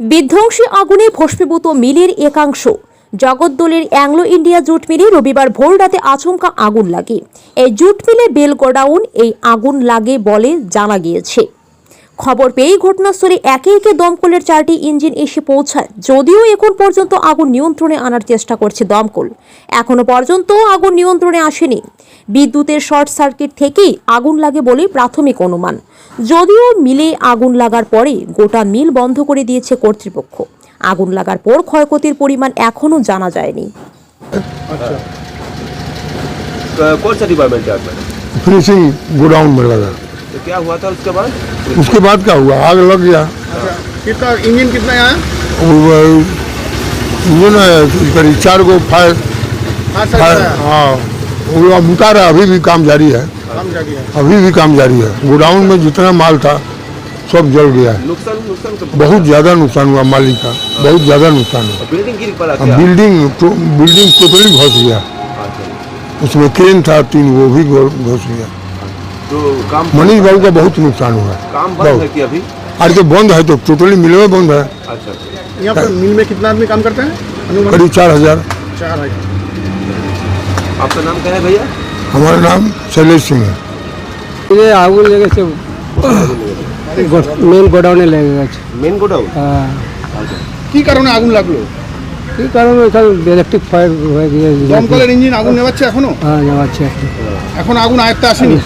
বিধ্বংসী আগুনে ভস্মীভূত মিলের একাংশ। জগদ্দলের অ্যাংলো ইন্ডিয়া জুট মিলে রবিবার ভোর রাতে আচমকা আগুন লাগে এই জুট মিলে বেল গোডাউন এই আগুন লাগে বলে জানা গিয়েছে। খবর পেয়েই ঘটনাস্থলে একে একে দমকলের চারটি ইঞ্জিন এসে পৌঁছায় যদিও এখন পর্যন্ত আগুন নিয়ন্ত্রণে আনার চেষ্টা করছে দমকল এখনো পর্যন্ত আগুন নিয়ন্ত্রণে আসেনি বিদ্যুতের শর্ট সার্কিট থেকেই আগুন লাগে বলে প্রাথমিক অনুমান যদিও মিলে আগুন লাগার পরে গোটা মিল বন্ধ করে দিয়েছে কর্তৃপক্ষ আগুন লাগার পর ক্ষয়ক্ষতির পরিমাণ এখনও জানা যায়নি क- कौन सा डिपार्टमेंट है आपका फिनिशिंग गोडाउन में लगा तो क्या हुआ था उसके बाद? उसके बाद क्या हुआ? आग लग गया। कितना इंजन कितना इंजन है करीब चार गो फायर। हाँ हाँ वो अब उतार है अभी भी काम जारी है। काम जारी है। अभी भी काम जारी है। गोडाउन में जितना माल था सब जल गया। है नुकसान नुकसान तो बहुत ज़्यादा नुकसान हुआ मालिक का। बहुत ज़्यादा नुकसान हुआ। बिल्डिंग गिर पड़ा बिल्डिंग तो, बिल्डिंग टोटली घुस गया। अच्छा। उसमें क्रेन था तीन वो भी घुस गया। तो काम मनीष बाबू का बहुत नुकसान हुआ है काम बंद बहुत। है कि अभी आज तो बंद है तो टोटली मिल में बंद है अच्छा यहाँ पर मिल में कितना आदमी काम करते हैं अनुमान करीब चार हजार चार है आपका नाम क्या है भैया हमारा नाम शैलेश सिंह है যে আগুন লেগেছে মেন গোডাউনে লেগে গেছে मेन गोडाउन হ্যাঁ কি কারণে আগুন লাগলো কী কারণে এখানে ইলেকট্রিক ফায়ার হয়ে গিয়ে দমকলের ইঞ্জিন আগুন নেওয়াচ্ছে এখনো হ্যাঁ নেওয়াচ্ছে একটু এখন আগুন আয়ত্তে আসেনি?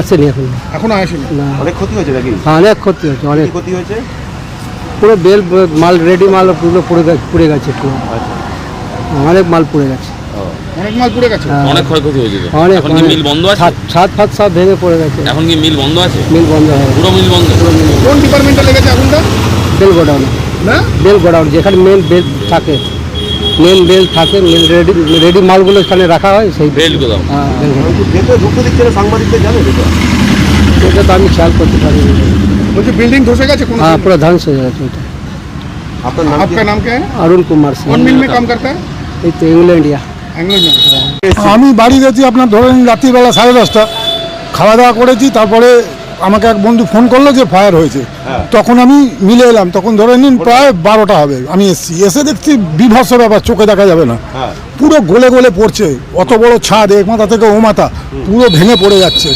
আসেনি এখন। এখনও আসেনি? না। অনেক ক্ষতি হয়েছে নাকি? হ্যাঁ, অনেক ক্ষতি হচ্ছে অনেক। ক্ষতি হয়েছে? পুরো বেল মাল রেডি মাল পুরো পুড়ে গেছে পুড়ে গেছে পুরো। আচ্ছা। অনেক মাল পুড়ে গেছে। অনেক মাল পুড়ে গেছে? হ্যাঁ, অনেক ক্ষয়ক্ষতি হয়েছে অনেক এখন কি মিল বন্ধ আছে? ছাদ ছাদ ফাদ সব ভেঙে পড়ে গেছে। এখন কি মিল বন্ধ আছে? মিল বন্ধ হয়ে গেছে। পুরো মিল বন্ধ? কোন ডিপার্টমেন্টে লেগেছে আগুনটা? বেল গোডাউনে। না? বেল গোডাউন যেখানে মেন বেল থাকে। মেল রেল থাকে মেল রেডি রেডি মালগুলো এখানে রাখা হয় সেই রেলগুলো। হ্যাঁ, সেটা তো আমি খেয়াল করতে পারি বলছি বিল্ডিং ধসে গেছে হ্যাঁ পুরো ধ্বংস হয়ে গেছে আপনার নাম কে? অরুণ কুমার মিল কাম করতে? এই তো ইংল্যান্ড আমি বাড়ি গেছি আপনার ধরেন রাত্রিবেলা সাড়ে দশটা। খাওয়া দাওয়া করেছি তারপরে আমাকে এক বন্ধু ফোন করল যে ফায়ার হয়েছে। তখন আমি মিলে এলাম। তখন ধরে নিন প্রায় বারোটা হবে। আমি এসছি। এসে দেখছি বিভৎস ব্যাপার চোখে দেখা যাবে না। হ্যাঁ। পুরো গলে গলে পড়ছে। অত বড় ছাদ এক মাথা থেকে ও মাথা। পুরো ভেঙে পড়ে যাচ্ছে।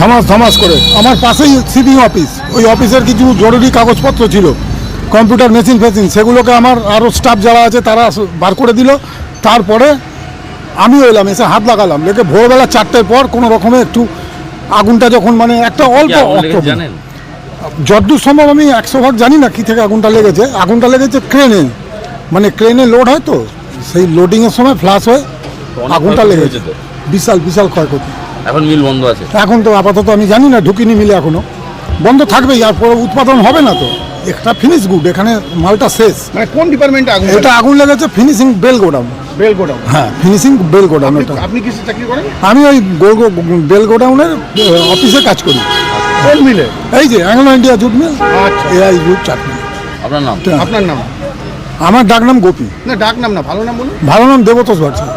ধামাস ধামাস করে। আমার পাশেই সিটিং অফিস ওই অফিসের কিছু জরুরি কাগজপত্র ছিল। কম্পিউটার মেশিন ফেসিন সেগুলোকে আমার আরও স্টাফ যারা আছে তারা বার করে দিল। তারপরে আমিও এলাম। এসে হাত লাগালাম। লেগে ভোরবেলা চারটের পর কোনো রকমে একটু আগুনটা যখন মানে একটা অল্প জানেন? যতদূর সম্ভব আমি একশো ভাগ জানি না কি থেকে আগুনটা লেগেছে। আগুনটা লেগেছে ক্রেনে। মানে ক্রেনে লোড হয় তো সেই লোডিংয়ের সময় ফ্লাশ হয়ে আগুনটা লেগেছে। বিশাল বিশাল ক্ষয়ক্ষতি। এখন মিল বন্ধ আছে? এখন তো আপাতত আমি জানি না ঢুকিনি মিলে এখনও। বন্ধ থাকবেই আর পরে উৎপাদন হবে না তো। একটা ফিনিশ গুড এখানে মালটা শেষ। মানে কোন ডিপার্টমেন্টে আগুন এটা আগুন লেগেছে finishing bale godown bale godown হ্যাঁ ফিনিশিং বেল গোডাউন এটা। আপনি কিসে চাকরি করেন? আমি ওই গোল বেল গোডাউনের অফিসে কাজ করি। কোন মিলে? এই যে অ্যাংলো ইন্ডিয়া জুট মিল আচ্ছা। এআই জুট চাটনি আপনার নাম? আপনার নাম? আমার ডাক নাম গোপী। না ডাক নাম না ভালো নাম বলুন। ভালো নাম দেবতোষ ভট্টাচার্য।